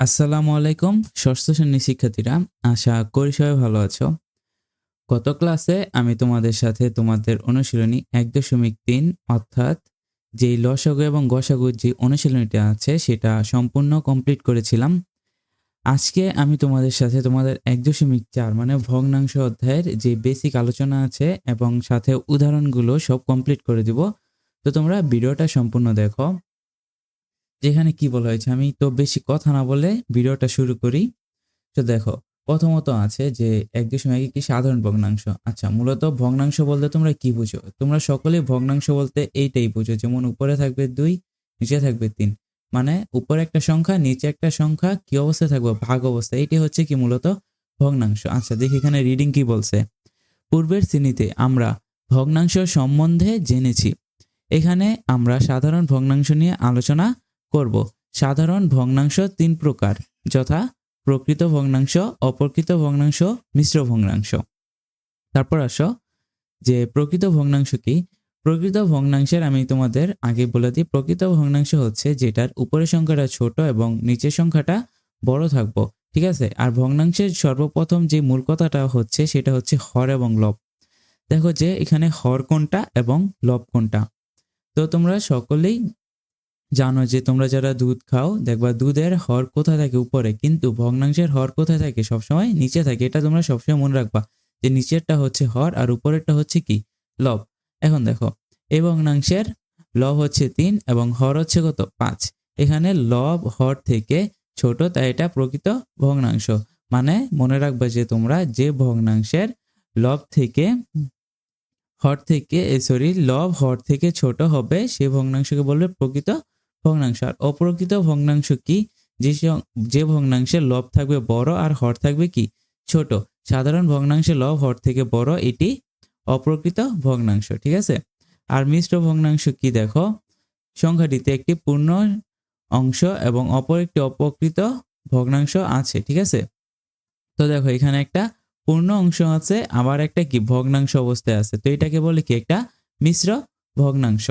আসসালামু আলাইকুম, ষষ্ঠ শ্রেণির শিক্ষার্থীরা। আশা করি সবাই ভালো আছো। গত ক্লাসে আমি তোমাদের সাথে তোমাদের অনুশীলনী এক দশমিক তিন অর্থাৎ যেই লসাগু এবং গসাগুর যে অনুশীলনীটা আছে সেটা সম্পূর্ণ কমপ্লিট করেছিলাম। আজকে আমি তোমাদের সাথে তোমাদের এক দশমিক চার মানে ভগ্নাংশ অধ্যায়ের যে বেসিক আলোচনা আছে এবং সাথে উদাহরণগুলো সব কমপ্লিট করে দিব। তো তোমরা ভিডিওটা সম্পূর্ণ দেখো। যেখানে কি বলা হয়েছে, আমি তো বেশি কথা না বলে ভিডিওটা শুরু করি। তো দেখো, প্রথমত আছে যে এক দশমিক কি সাধারণ ভগ্নাংশ। আচ্ছা মূলত ভগ্নাংশ বলতে তোমরা কি বুঝো? তোমরা সকলে ভগ্নাংশ বলতে এইটাই বুঝো, যেমন উপরে থাকবে দুই, নিচে থাকবে তিন। মানে উপরে একটা সংখ্যা, নিচে একটা সংখ্যা, কি অবস্থায় থাকবে? ভাগ অবস্থা এইটি হচ্ছে কি মূলত ভগ্নাংশ। আচ্ছা দেখি এখানে রিডিং কি বলছে? পূর্বের শ্রেণীতে আমরা ভগ্নাংশ সম্বন্ধে জেনেছি। এখানে আমরা সাধারণ ভগ্নাংশ নিয়ে আলোচনা করব। সাধারণ ভগ্নাংশ তিন প্রকার, যথা প্রকৃত ভগ্নাংশ, অপ্রকৃত ভগ্নাংশ, মিশ্র ভগ্নাংশ। তারপর আসো, যে প্রকৃত ভগ্নাংশ কি? প্রকৃত ভগ্নাংশের আমি তোমাদের আগে বলে দিই, প্রকৃত ভগ্নাংশ হচ্ছে যেটার উপরের সংখ্যাটা ছোট এবং নিচের সংখ্যাটা বড় থাকব, ঠিক আছে? আর ভগ্নাংশের সর্বপ্রথম যে মূল কথাটা হচ্ছে সেটা হচ্ছে হর এবং লব। দেখো যে এখানে হর কোনটা এবং লব কোনটা। তো তোমরা সকলেই জানো যে তোমরা যারা দুধ খাও, দেখবা দুধের হর কোথায় থাকে উপরে, কিন্তু ভগ্নাংশের হর কোথায় থাকে? সবসময় নিচে থাকে। এটা তোমরা সবসময় মনে রাখবা যে নিচেরটা হচ্ছে হর আর উপরেরটা হচ্ছে কি? লব। এখন দেখো এই ভগ্নাংশের লব হচ্ছে তিন এবং হর হচ্ছে কত? পাঁচ। এখানে লব হর থেকে ছোট, তাই এটা প্রকৃত ভগ্নাংশ। মানে মনে রাখবা যে তোমরা যে ভগ্নাংশের লব থেকে হর থেকে সরি, লব হর থেকে ছোট হবে, সে ভগ্নাংশকে বলবে প্রকৃত ভগ্নাংশ। আর অপ্রকৃত ভগ্নাংশ কি? যে যে ভগ্নাংশের লব থাকবে বড় আর হর থাকবে কি? ছোট। সাধারণ ভগ্নাংশে লব হর থেকে বড়, এটি অপ্রকৃত ভগ্নাংশ, ঠিক আছে? আর মিশ্র ভগ্নাংশ কি দেখো? সংখ্যাটিতে একটি পূর্ণ অংশ এবং অপর একটি অপ্রকৃত ভগ্নাংশ আছে, ঠিক আছে? তো দেখো, এখানে একটা পূর্ণ অংশ আছে, আবার একটা কি? ভগ্নাংশ অবস্থায় আছে। তো এটাকে বলে কি? একটা মিশ্র ভগ্নাংশ।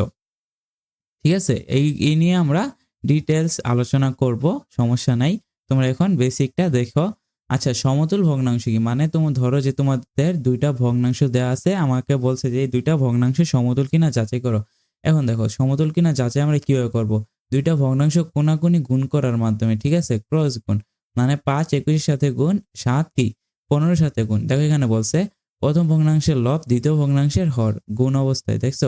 ঠিক আছে? এই এই নিয়ে আমরা ডিটেলস আলোচনা করব, সমস্যা নাই। তোমরা এখন বেসিকটা দেখো। আচ্ছা সমতুল ভগ্নাংশ কি? মানে তোমার ধরো যে তোমাদের দুইটা ভগ্নাংশ দেওয়া আছে, আমাকে বলছে যে এই দুইটা ভগ্নাংশ সমতুল কিনা যাচাই করো। এখন দেখো, সমতুল কিনা যাচাই আমরা কীভাবে করব? দুইটা ভগ্নাংশ কোনাকুনি গুণ করার মাধ্যমে, ঠিক আছে? ক্রস গুণ। মানে পাঁচ একুশের সাথে গুণ সাত কি? পনেরোর সাথে গুণ। দেখো এখানে বলছে, প্রথম ভগ্নাংশের লব, দ্বিতীয় ভগ্নাংশের হর। গুণ অবস্থায়, দেখছ?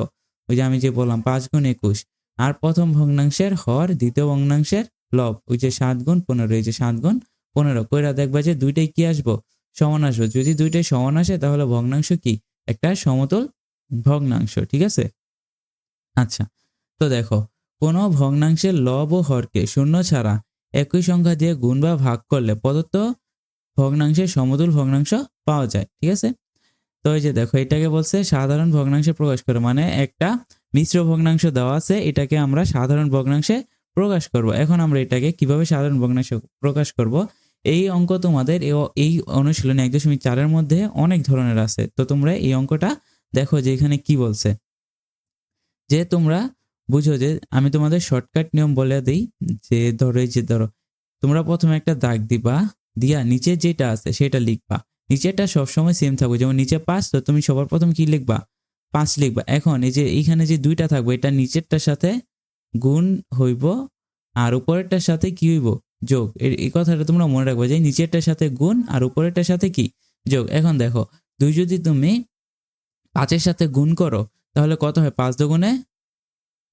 ওই যে আমি যে বললাম, পাঁচ গুণ একুশ। আর প্রথম ভগ্নাংশের হর, দ্বিতীয় ভগ্নাংশের লব। ওই যে সাত গুণ পনেরো, এই যে সাত গুণ পনেরো। কইরা দেখবা যে দুইটাই কি আসব? সমান আসব। যদি দুইটাই সমান আসে, তাহলে ভগ্নাংশ কি? একটা সমতল ভগ্নাংশ, ঠিক আছে? আচ্ছা তো দেখো, কোনো ভগ্নাংশের লব ও হরকে শূন্য ছাড়া একই সংখ্যা দিয়ে গুণ বা ভাগ করলে প্রদত্ত ভগ্নাংশের সমতুল ভগ্নাংশ পাওয়া যায়, ঠিক আছে? তো এই যে দেখো, এটাকে বলছে সাধারণ ভগ্নাংশে প্রকাশ করে মানে একটা মিশ্র ভগ্নাংশ দেওয়া আছে, এটাকে আমরা সাধারণ ভগ্নাংশে প্রকাশ করব। এখন আমরা এটাকে কীভাবে সাধারণ ভগ্নাংশে প্রকাশ করব? এই অঙ্ক তোমাদের এই অনুশীলনে এক দশমিক চারের মধ্যে অনেক ধরনের আছে। তো তোমরা এই অঙ্কটা দেখো যে এখানে কি বলছে। যে তোমরা বুঝো যে আমি তোমাদের শর্টকাট নিয়ম বলে দিই, যে ধরো যে ধরো, তোমরা প্রথমে একটা দাগ দিবা, দিয়া নিচে যেটা আছে সেটা লিখবা। নিচেরটা সবসময় সেম থাকবে। যেমন নিচে পাঁচ, তো তুমি সবার প্রথম কি লিখবা? পাঁচ লিখবা। এখন এই যে এইখানে যে দুইটা থাকবে, এটা নিচেরটার সাথে গুণ হইব আর উপরেরটার সাথে কি হইব? যোগ। এই কথাটা তোমরা মনে রাখবে যে নিচেরটার সাথে গুণ আর উপরেরটার সাথে কি? যোগ। এখন দেখো, দুই যদি তুমি পাঁচের সাথে গুণ করো, তাহলে কত হয়? পাঁচ দুগুণে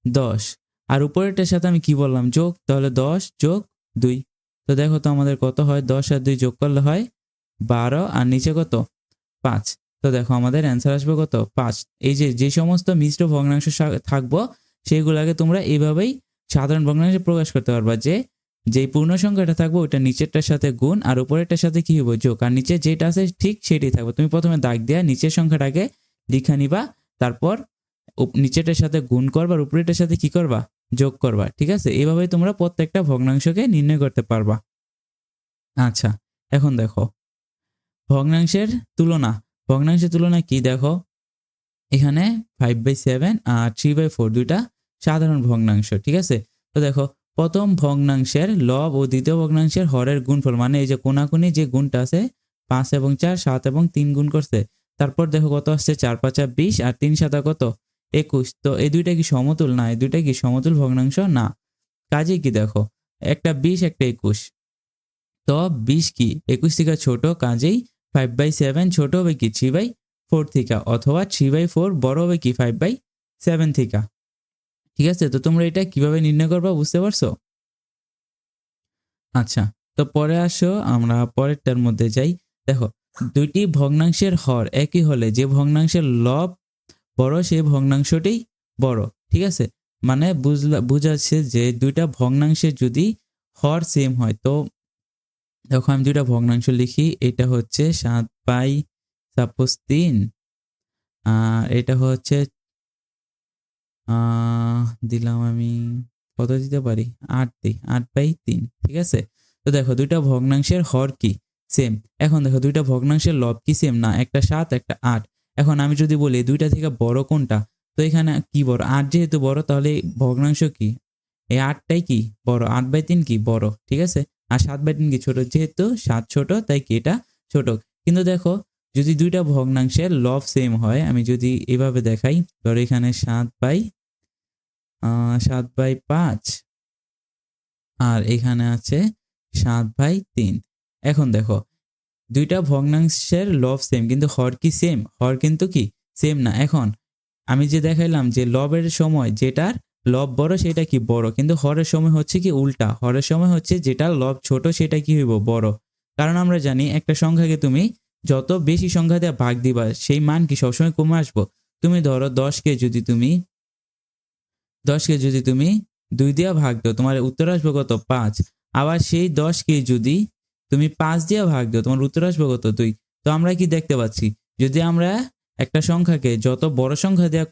দশ। আর উপরেরটার সাথে আমি কি বললাম? যোগ। তাহলে দশ যোগ দুই। তো দেখো তো আমাদের কত হয়? দশ আর দুই যোগ করলে হয় বারো। আর নিচে কত? পাঁচ। তো দেখো, আমাদের অ্যান্সার আসবে কত? পাঁচ। এই যে যে সমস্ত মিশ্র ভগ্নাংশ থাকব, সেগুলোকে তোমরা এইভাবেই সাধারণ ভগ্নাংশে প্রকাশ করতে পারবা যে যে পূর্ণ সংখ্যাটা থাকবে ওটা নিচেরটার সাথে গুণ আর উপরেরটার সাথে কি হবে যোগ। আর নিচে যেটা আছে ঠিক সেটাই থাকবে। তুমি প্রথমে দাগ দেওয়া নিচের সংখ্যাটাকে লিখে নিবা, তারপর নিচেরটার সাথে গুণ করবা আর উপরেরটার সাথে কি করবা? যোগ করবা, ঠিক আছে? এইভাবেই তোমরা প্রত্যেকটা ভগ্নাংশকে নির্ণয় করতে পারবা। আচ্ছা এখন দেখো, ভগ্নাংশের তুলনা ভগ্নাংশের তুলনায় কি দেখো? এখানে ফাইভ বাই সেভেন আর থ্রি বাই ফোর দুইটা সাধারণ ভগ্নাংশ, ঠিক আছে? তো দেখো, প্রথম ভগ্নাংশের লব ও দ্বিতীয় ভগ্নাংশের হরের গুণফল মানে এই যে কোনাকুনি যে গুণটা আছে, পাঁচ এবং চার, সাত এবং তিন গুণ করছে। তারপর দেখো কত আসছে? চার, পাঁচা বিশ, আর তিন, সাতা কত? একুশ। তো এই দুইটা কি সমতুল? না, এই দুইটা কি সমতুল ভগ্নাংশ? না। কাজে কি দেখো? একটা বিশ, একটা একুশ। তো বিশ কি? একুশ থেকে ছোট, কাজেই ফাইভ বাই সেভেন ছোট হবে কি থ্রি বাই ফোর থিকা অথবা থ্রি বাই ফোর বড় হবে কি ফাইভ বাই সেভেন থিকা ঠিক আছে? তো তোমরা এটা কীভাবে নির্ণয় করবা বুঝতে পারছ? আচ্ছা তো পরে আসো, আমরা পরেরটার মধ্যে যাই। দেখো, দুইটি ভগ্নাংশের হর একই হলে যে ভগ্নাংশের লব বড় সেই ভগ্নাংশটি বড়। ঠিক আছে? মানে বুঝলা, বুঝাচ্ছে যে দুইটা ভগ্নাংশের যদি হর সেম হয়, তো দেখো আমি দুইটা ভগ্নাংশ লিখি, এটা হচ্ছে সাত বাই সাপোজ তিন, আর এটা হচ্ছে দিলাম আমি, কত দিতে পারি? আট দিই, আট বাই তিন, ঠিক আছে? তো দেখো দুইটা ভগ্নাংশের হর কি? সেম এখন দেখো দুইটা ভগ্নাংশের লব কি সেম না, একটা সাত, একটা আট। এখন আমি যদি বলি দুইটা থেকে বড় কোনটা? তো এখানে কি বড়? আট যেহেতু বড়, তাহলে ভগ্নাংশ কি? এই আটটাই কি বড়? আট বাই তিন কি বড়? ঠিক আছে? আর সাত বাই তিন কি ছোট? যেহেতু সাত ছোট, তাই কি এটা ছোট? কিন্তু দেখো, যদি দুইটা ভগ্নাংশের লব সেম হয়, আমি যদি এভাবে দেখাই, ধরো এখানে সাত বাই সাত বাই পাঁচ, আর এখানে আছে সাত বাই তিন। এখন দেখো, দুইটা ভগ্নাংশের লব সেম কিন্তু হর কি সেম হর কিন্তু কি সেম না। এখন আমি যে দেখাইলাম যে লবের সময় যেটার লব বড়, সেটা কি বড়? কিন্তু হরের সময় হচ্ছে কি উল্টা। হরের সময় হচ্ছে যেটা লব ছোট, সেটা কি হইব বড়? কারণ আমরা জানি একটা সংখ্যাকে তুমি যত বেশি সংখ্যা দিয়ে ভাগ দিবা, সেই মান কি সবসময় কমে আসব? তুমি ধরো দশকে যদি তুমি, দশকে যদি তুমি দুই দিয়া ভাগ দাও, তোমার উত্তর আসবে কত? পাঁচ। আবার সেই দশকে যদি তুমি পাঁচ দিয়ে ভাগ দাও, তোমার উত্তর আসবে কত? দুই। তো আমরা কি দেখতে পাচ্ছি? যদি আমরা একটা সংখ্যাকে যত বড় সংখ্যা দেওয়া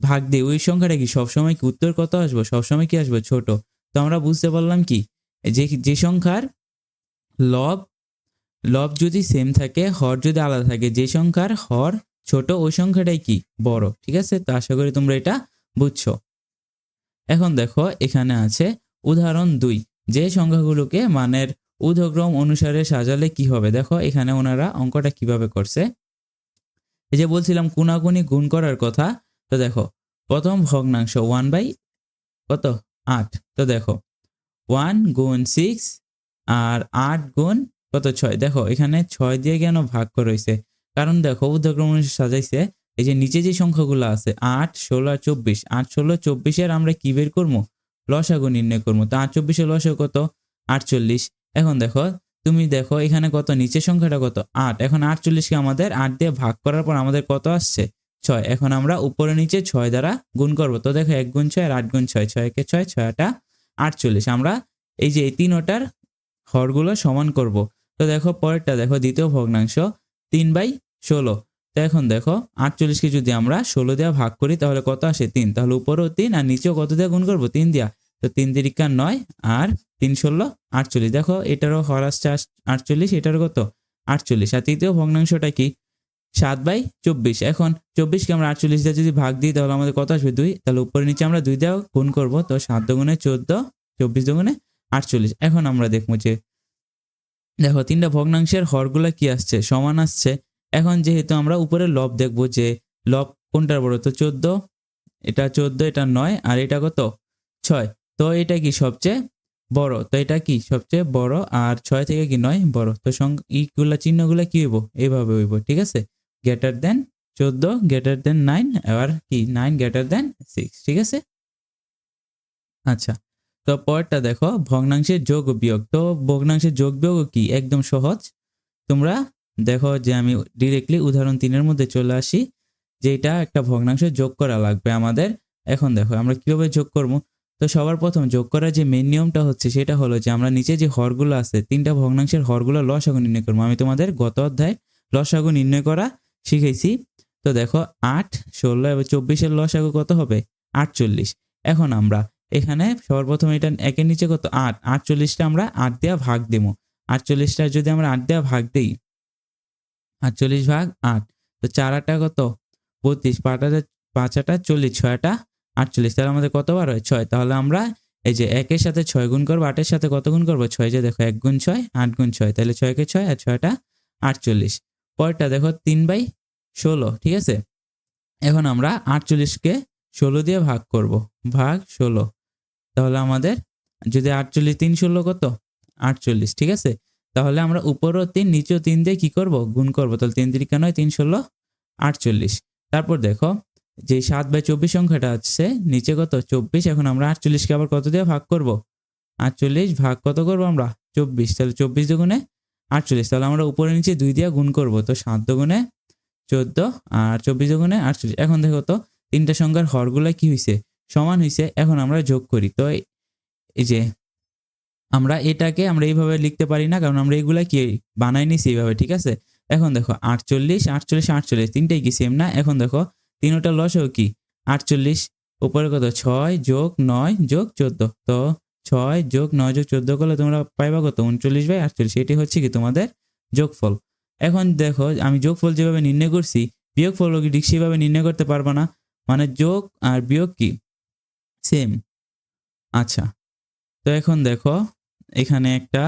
ভাগ দিই ওই সংখ্যাটা কি? সবসময় কি উত্তর কত আসবে? সবসময় কি আসবে? ছোট। তো আমরা বুঝতে পারলাম কি? যে যে সংখ্যার লব লব যদি সেম থাকে, হর যদি আলাদা থাকে, যে সংখ্যার হর ছোট, ওই সংখ্যাটাই কি? বড়। ঠিক আছে? তো আশা করি তোমরা এটা বুঝছ। এখন দেখো, এখানে আছে উদাহরণ দুই। যে সংখ্যাগুলোকে মানের ঊর্ধ্বক্রম অনুসারে সাজালে কি হবে? দেখো, এখানে ওনারা অঙ্কটা কীভাবে করছে? এই যে বলছিলাম, কোনাকুনি গুণ করার কথা তো দেখো, প্রথম ভগ্নাংশ ওয়ান বাই কত? আট। তো দেখো ওয়ান গুণ সিক্স আর আট গুণ কত? ছয়। দেখো, এখানে ছয় দিয়ে কেন ভাগ রয়েছে কারণ দেখো অনুসারে সাজাইছে, এই যে নিচে যে সংখ্যাগুলো আছে, আট, ষোলো আর চব্বিশ। আট, ষোলো, চব্বিশের আমরা কি বের করব? লসাগু নির্ণয় করব। তো আট, চব্বিশের লসাগু কত? আটচল্লিশ। এখন দেখো, তুমি দেখো, এখানে কত? নিচের সংখ্যাটা কত? আট। এখন আটচল্লিশকে আমাদের আট দিয়ে ভাগ করার পর আমাদের কত আসছে? ছয়। এখন আমরা উপরে নিচে ছয় দ্বারা গুণ করব। তো দেখো এক গুণ ছয় আর আট গুণ ছয়। ছয় একে ছয়, ছয়টা আটচল্লিশ। আমরা এই যে এই তিনোটার হরগুলো সমান করব। তো দেখো পরেরটা দেখো দ্বিতীয় ভগ্নাংশ তিন বাই ষোলো। তো এখন দেখো আটচল্লিশকে যদি আমরা ষোলো দেওয়া ভাগ করি তাহলে কত আসে তিন। তাহলে উপরেও তিন আর নিচেও কত দেওয়া গুণ করব? তিন দেওয়া তো তিন তিরিকা নয় আর তিন ষোলো আটচল্লিশ। দেখো এটারও হর আসছে আট- আটচল্লিশ, এটারও কত? আটচল্লিশ। আর তৃতীয় ভগ্নাংশটা কি? সাত বাই চব্বিশ। এখন চব্বিশকে আমরা আটচল্লিশ দিয়ে যদি ভাগ দিই, তাহলে আমাদের কত আসবে দুই? তাহলে উপরে নিচে আমরা দুই দেওয়া গুণ করব, তো সাত দুগুণে চোদ্দ, চব্বিশ দুগুণে আটচল্লিশ। এখন আমরা দেখব যে, দেখো তিনটা ভগ্নাংশের হরগুলা কি আসছে? সমান আসছে। এখন যেহেতু আমরা উপরে লব দেখব যে, লব কোনটার বড়? তো চোদ্দ, এটা চোদ্দ, এটা নয়, আর এটা কত? ছয়। তো এটা কি সবচেয়ে বড়? তো এটা কি সবচেয়ে বড়? আর ছয় থেকে কি নয়? বড়। তো ইগুলা চিহ্নগুলা কি হইব? এইভাবে হইব, ঠিক আছে? গ্রেটার দেন চোদ্দ গ্রেটার দেন নাইন আর কি? নাইন গ্রেটার দেন সিক্স ঠিক আছে? আচ্ছা তো পরেরটা দেখো ভগ্নাংশের যোগ বিয়োগ। তো ভগ্নাংশের যোগ বিয়োগ কি? একদম সহজ। তোমরা দেখো যে আমি ডিরেক্টলি উদাহরণ তিনের মধ্যে চলে আসি যে এটা একটা ভগ্নাংশ যোগ করা লাগবে আমাদের। এখন দেখো, আমরা কীভাবে যোগ করব? তো সবার প্রথম যোগ করার যে মেন নিয়মটা হচ্ছে, সেটা হলো যে আমরা নিচে যে হরগুলো আছে, তিনটা ভগ্নাংশের হরগুলো লসাগু নির্ণয় করব। আমি তোমাদের গত অধ্যায় লসাগু নির্ণয় করা শিখেছি তো দেখো, আট, ষোলো এবং চব্বিশের লসাগু কত হবে? আটচল্লিশ। এখন আমরা এখানে সবার প্রথম এটা একের নিচে কত? আট। আটচল্লিশটা আমরা আট দেওয়া ভাগ দেবো আটচল্লিশটা যদি আমরা আট দেওয়া ভাগ দিই, আটচল্লিশ ভাগ আট। তো চার আটা কত? বত্রিশ। পাঁচ আটা পাঁচ আটা চল্লিশ, ছয় আটা আটচল্লিশ। তাহলে আমাদের কতবার হয়? ছয়। তাহলে আমরা এই যে একের সাথে ছয় গুণ করব, আটের সাথে কত গুণ করব? ছয় যে দেখো, এক গুণ ছয়, আট গুণ ছয়। তাহলে ছয়কে ছয় আর ছয়টা আটচল্লিশ। পরেরটা দেখো তিন বাই ষোলো, ঠিক আছে? এখন আমরা আটচল্লিশকে ষোলো দিয়ে ভাগ করব, ভাগ ষোলো। তাহলে আমাদের যদি আটচল্লিশ তিন ষোলো কত? আটচল্লিশ, ঠিক আছে? তাহলে আমরা উপরও তিন নিচেও তিন দিয়ে কী করব? গুণ করব, তাহলে তিন তিরিকা নয়, তিন ষোলো, আটচল্লিশ। তারপর দেখো যে সাত বাই চব্বিশ সংখ্যাটা আছে, নিচে কত? চব্বিশ, এখন আমরা আটচল্লিশকে আবার কত দিয়ে ভাগ করব? আটচল্লিশ, ভাগ কত করব আমরা? চব্বিশ, তাহলে চব্বিশ দুগুণে আটচল্লিশ, তাহলে আমরা উপরে নিচে দুই দিয়ে গুণ করব, তো সাত দুগুণে চোদ্দ আর চব্বিশ দুগুণে আটচল্লিশ। এখন দেখো তো, তিনটা সংখ্যার হরগুলো কি হয়েছে সমান হয়েছে এখন আমরা যোগ করি। তো এই- যে আমরা এটাকে আমরা এইভাবে লিখতে পারি না, কারণ আমরা এগুলা কি বানাই নিছি এইভাবে, ঠিক আছে? এখন দেখো, আটচল্লিশ আটচল্লিশ আটচল্লিশ, তিনটাই কি সেম না? এখন দেখো, তিনোটা লসও কি? আটচল্লিশ, উপরে কত? ছয় যোগ নয় যোগ চোদ্দ, তো ছয় যোগ নয় যোগ চোদ্দ করলে তোমরা পাইবা কত? উনচল্লিশ বাই আটচল্লিশ। এটি হচ্ছে কি তোমাদের যোগফল। এখন দেখো, আমি যোগফল যেভাবে নির্ণয় করছি, বিয়োগফল কি ঠিক সেভাবে নির্ণয় করতে পারবা না? মানে যোগ আর বিয়োগ কি? সেম আচ্ছা। তো এখন দেখো, এখানে একটা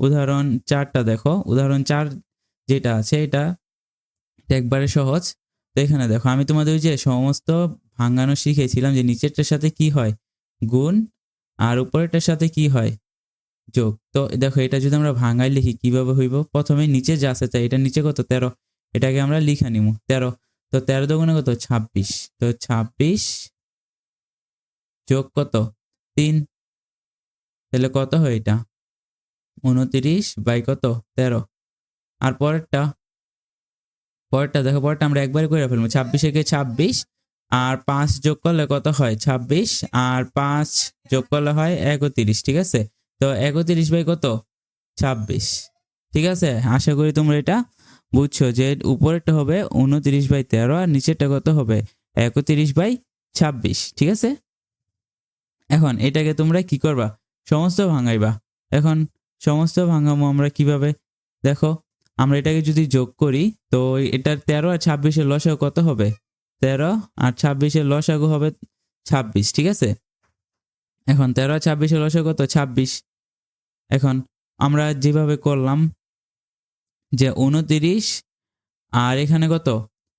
উদাহরণ চারটা দেখো। উদাহরণ চার যেটা আছে, এটা একবারে সহজ। তো এখানে দেখো, আমি তোমাদের ওই যে সমস্ত ভাঙানো শিখেছিলাম যে নিচেরটার সাথে কি হয়? গুণ আর উপরেরটার সাথে কি হয়? যোগ। তো দেখো, এটা যদি আমরা ভাঙায় লিখি, কীভাবে হইব? প্রথমে নিচে যা আছে তাই, এটা নিচে কত? তেরো। এটাকে আমরা লিখে নিব তেরো। তো তেরো দোকানে কত? ছাব্বিশ। তো ছাব্বিশ যোগ কত? তিন। তাহলে কত হয় এটা? উনতিরিশ বাই কত? তেরো। আর পরেরটা? পরেরটা, দেখো, পরেরটা আমরা একবারে করে ফেলব। ছাব্বিশে কে ছাব্বিশ আর পাঁচ যোগ করলে কত হয়? ছাব্বিশ। আর পাঁচ যোগ করলে হয় একত্রিশ, ঠিক আছে? তো একত্রিশ বাই কত? ছাব্বিশ। ঠিক আছে? আশা করি তোমরা এটা বুঝছ যে উপরেরটা হবে উনত্রিশ বাই তেরো আর নিচেরটা কত হবে? একত্রিশ বাই ছাব্বিশ, ঠিক আছে? এখন এটাকে তোমরা কি করবা? সমস্ত ভাঙাইবা। এখন সমস্ত ভাঙামো আমরা কীভাবে? দেখো, আমরা এটাকে যদি যোগ করি, তো এটার তেরো আর ছাব্বিশের লসাগু কত হবে? তেরো আর ছাব্বিশের লসাগু হবে ছাব্বিশ, ঠিক আছে? এখন তেরো, ছাব্বিশের লসাগু কত ছাব্বিশ। এখন আমরা যেভাবে করলাম যে উনতিরিশ আর এখানে কত?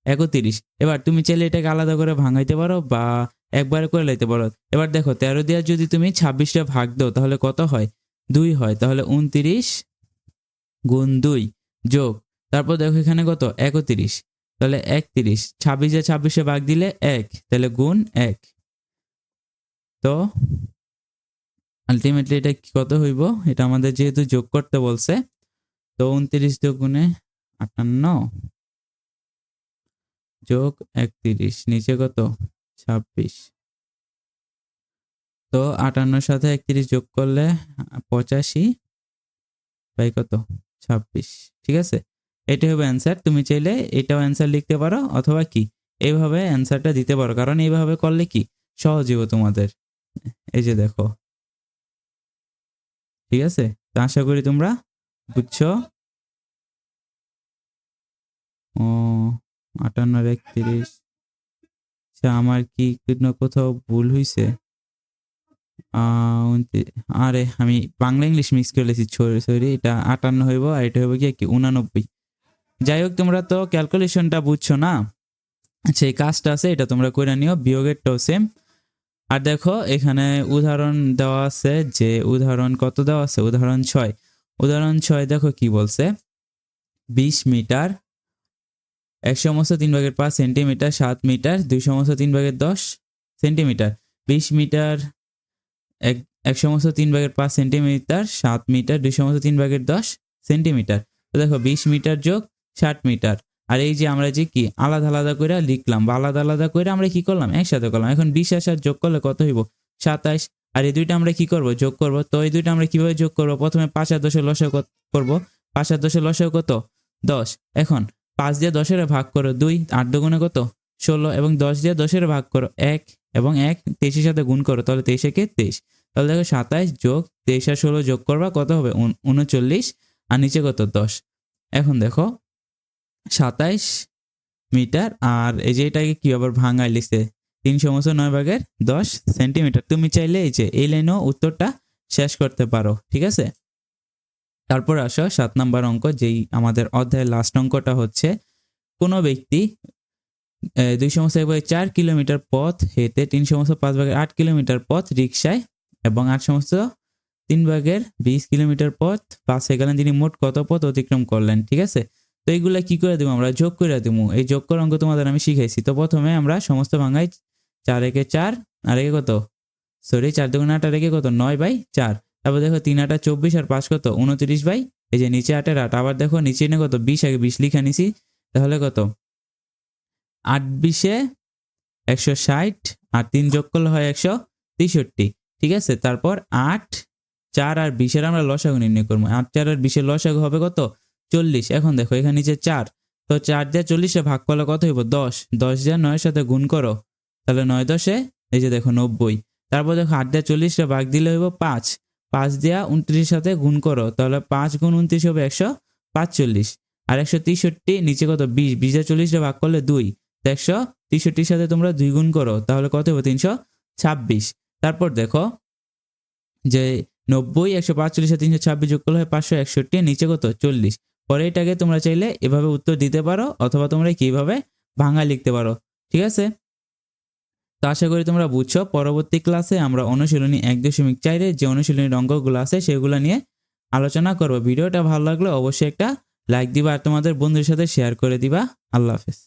একত্রিশ। এবার তুমি চাইলে এটাকে আলাদা করে ভাঙাইতে পারো বা একবারে করে লাইতে পারো। এবার দেখো, তেরো দিয়ে যদি তুমি ছাব্বিশটা ভাগ দাও, তাহলে কত হয়? দুই হয়। তাহলে উনতিরিশ গুণ দুই যোগ। তারপর দেখো এখানে কত? একত্রিশ। তাহলে একত্রিশ ছাব্বিশে ছাব্বিশে ভাগ দিলে এক, তাহলে গুণ এক। তো আলটিমেটলি এটা কত হইব? এটা আমাদের যেহেতু যোগ করতে বলছে, তো উনত্রিশ গুণে আটান্ন যোগ একত্রিশ, নিচে কত? ছাব্বিশ। তো আটান্নর সাথে একত্রিশ যোগ করলে পঁচাশি বাই কত? ছাব্বিশ, ঠিক আছে? এটা হবে অ্যান্সার তুমি চাইলে এটাও অ্যান্সার লিখতে পারো অথবা কি? এইভাবে অ্যান্সারটা দিতে পারো। কারণ এইভাবে করলে কি? সহজ হইব তোমাদের। এই যে দেখো। ঠিক আছে? তো আশা করি তোমরা বুঝছ। ও, আটান্ন আর একত্রিশ। আচ্ছা আমার কি কোথাও ভুল হয়েছে আরে, আমি বাংলা, ইংলিশ মিক্স করে সরি এটা আটান্ন হইব আর এটা হইব কি? উনানব্বই। যাই হোক, তোমরা তো ক্যালকুলেশনটা বুঝছ না? সেই কাজটা আছে, এটা তোমরা করে নিও বিয়োগেরটাও সেম আর দেখো, এখানে উদাহরণ দেওয়া আছে যে, উদাহরণ কত দেওয়া আছে? উদাহরণ ছয়। উদাহরণ ছয় দেখো কি বলছে। বিশ মিটার, এক সমস্ত তিন ভাগের পাঁচ সেন্টিমিটার, সাত মিটার, দুই সমস্ত তিন ভাগের দশ সেন্টিমিটার। বিশ মিটার, এক এক সমস্ত তিন ভাগের পাঁচ সেন্টিমিটার, সাত মিটার, দুই সমস্ত তিন ভাগের দশ সেন্টিমিটার। তো দেখো, বিশ মিটার যোগ ষাট মিটার। আর এই যে আমরা যে কি আলাদা আলাদা করে লিখলাম বা আলাদা আলাদা করে আমরা কি করলাম? একসাথে করলাম। এখন বিশ আর যোগ করলে কত হইব? সাতাশ। আর এই দুইটা আমরা কি করব? যোগ করব। তো এই দুইটা আমরা কীভাবে যোগ করব? প্রথমে পাঁচ আর দশের লসাগু করব? পাঁচ আর দশের লসাগু কত? দশ। এখন পাঁচ দিয়ে দশের ভাগ করো দুই, আট দুগুণে কত? ষোলো। এবং দশ দিয়ে দশের ভাগ করো এক এবং এক তেইশের সাথে গুণ করো, তাহলে তেইশে কে তেইশ। তাহলে দেখো সাতাইশ যোগ তেইশ আর ষোলো যোগ করবা কত হবে? উনচল্লিশ। আর নিচে কত? দশ। এখন দেখো সাতাইশ মিটার, আর এই যে এটাকে কি আবার ভাঙায় লিখছে? তিন সমস্ত নয় ভাগের দশ সেন্টিমিটার। তুমি চাইলে এই যে এই লাইনেও উত্তরটা শেষ করতে পারো, ঠিক আছে? তারপর আসো সাত নাম্বার অঙ্ক, যেই আমাদের অধ্যায়ের লাস্ট অঙ্কটা হচ্ছে, কোনো ব্যক্তি দুই সমস্ত এক ভাগে চার কিলোমিটার পথ হেঁটে তিন সমস্ত পাঁচ ভাগের আট কিলোমিটার পথ রিক্সায় এবং আট সমস্ত তিন ভাগের বিশ কিলোমিটার পথ হয়ে গেলেন, তিনি মোট কত পথ অতিক্রম করলেন, ঠিক আছে? এইগুলা কি করে দেবো? আমরা যোগ করে দেবো। এই যোগ করার অঙ্ক তোমাদের আমি শিখাইছি। তো প্রথমে আমরা সমস্ত ভাঙাই চার একে চার, আর একে কত? সরি চার দুগুণ আট আর একে কত? নয় বাই চার। তারপর দেখো তিন আটা চব্বিশ আর পাঁচ কত? উনত্রিশ বাই, এই যে নিচে আটের আট। আবার দেখো নিচে এনে কত? বিশ আগে বিশ লিখে নিছি। তাহলে কত? আট বিশে একশো ষাট, আর তিন যোগ করলে হয় একশো তেষট্টি। ঠিক আছে? তারপর আট, চার আর বিশের আমরা লসাগু নির্ণয় করব। আট, চার আর বিশের লসাগু হবে কত? চল্লিশ। এখন দেখো, এখানে নিচে চার। তো চার দিয়ে চল্লিশে ভাগ করলে কত হইব? দশ। দশ দিয়ে নয়ের সাথে গুণ করো। তাহলে নয় দশে, এই যে দেখো নব্বই। তারপর দেখো আট দিয়ে চল্লিশটা ভাগ দিলে হইব পাঁচ। পাঁচ দিয়া উনত্রিশের সাথে গুণ করো। তাহলে পাঁচ গুণ উনত্রিশ হবে একশো পাঁচচল্লিশ। আর একশো তেষট্টি, নিচে কত? বিশ। বিশ দিয়ে চল্লিশটা ভাগ করলে দুই। একশো তেষট্টির সাথে তোমরা দুই গুণ করো। তাহলে কত হবে তিনশো ছাব্বিশ। তারপর দেখো যে নব্বই, একশো পাঁচচল্লিশ তিনশো ছাব্বিশ যোগ করলে হয় পাঁচশো একষট্টি, নিচে কত? চল্লিশ। পরে এটাকে তোমরা চাইলে এভাবে উত্তর দিতে পারো অথবা তোমরা কীভাবে ভাঙা লিখতে পারো, ঠিক আছে? তো আশা করি তোমরা বুঝছ, পরবর্তী ক্লাসে আমরা অনুশীলনী এক দশমিক চাইরে যে অনুশীলনীর অঙ্কগুলো আছে সেগুলো নিয়ে আলোচনা করব। ভিডিওটা ভালো লাগলে অবশ্যই একটা লাইক দিবা আর তোমাদের বন্ধুর সাথে শেয়ার করে দিবা। আল্লাহ হাফেজ।